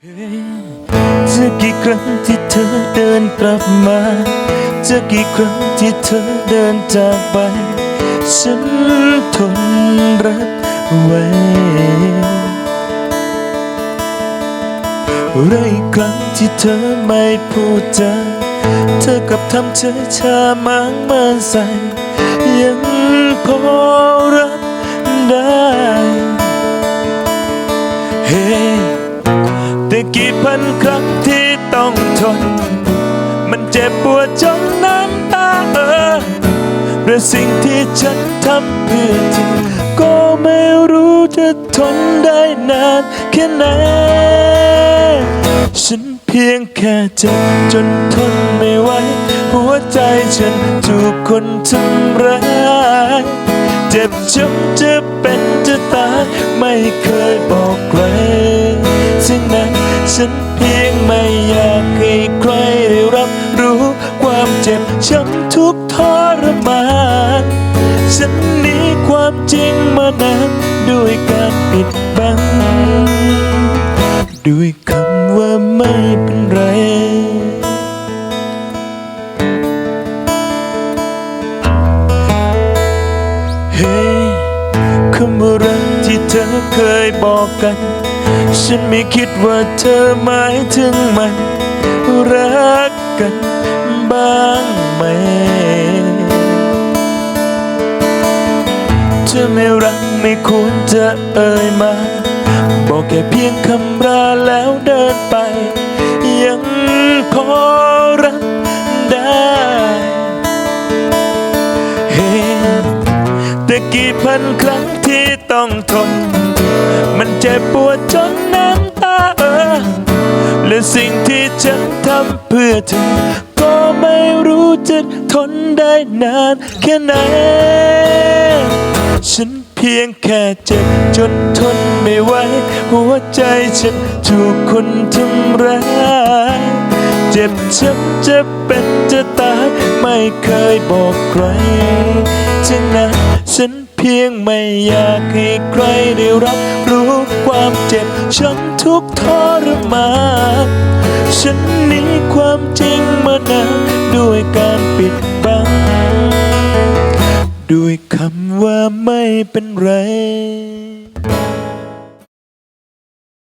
จะกี่ครั้งที่เธอเดินกลับมา จะกี่ครั้งที่เธอเดินจากไป ฉันทนรักไว้ไรครั้งที่เธอไม่พูดจา เธอกับทำเฉยชามางเมินใส่ ยังพอรับได้ เฮ่ พันครั้งที่ต้องทน มันเจ็บปวดจนน้ำตาเออหรือสิ่งที่ฉันทำเพื่อเธอก็ไม่รู้จะทนได้นานแค่ไหน ฉันเพียงแค่เจ็บจนทนไม่ไหวหัวใจฉันถูกคนทำร้าย เจ็บช้ำจะเป็นจะตาย ทุกทรมานฉันหนีความจริงมานานด้วยการปิดบัง ด้วยคำว่าไม่เป็นไร เฮ้คำว่ารักที่เธอเคยบอกกัน ฉันไม่คิดว่าเธอหมายถึงมัน รักกันบ้างไหม อไม่รักไม่ควรจะเอ่ยมา บอกแค่เพียงคำราแล้วเดินไป ยังพอรักได้เฮ้แต่กี่พันครั้งที่ต้องทน มันเจ็บปวดจนน้ำตาเออและสิ่งที่ฉันทำเพื่อเธอ ก็ไม่รู้จะทนได้นานแค่ไหน ฉันเพียงแค่เจ็บจนทนไม่ไหวหัวใจฉันถูกคนทำร้ายเจ็บช้ำจะเป็นจะตายไม่เคยบอกใครฉะนั้นฉันเพียงไม่อยากให้ใครได้รับรู้ความเจ็บช้ำทุกทรมานฉันหนีความจริงมานานด้วยการปิด ด้วยคำว่าไม่เป็นไร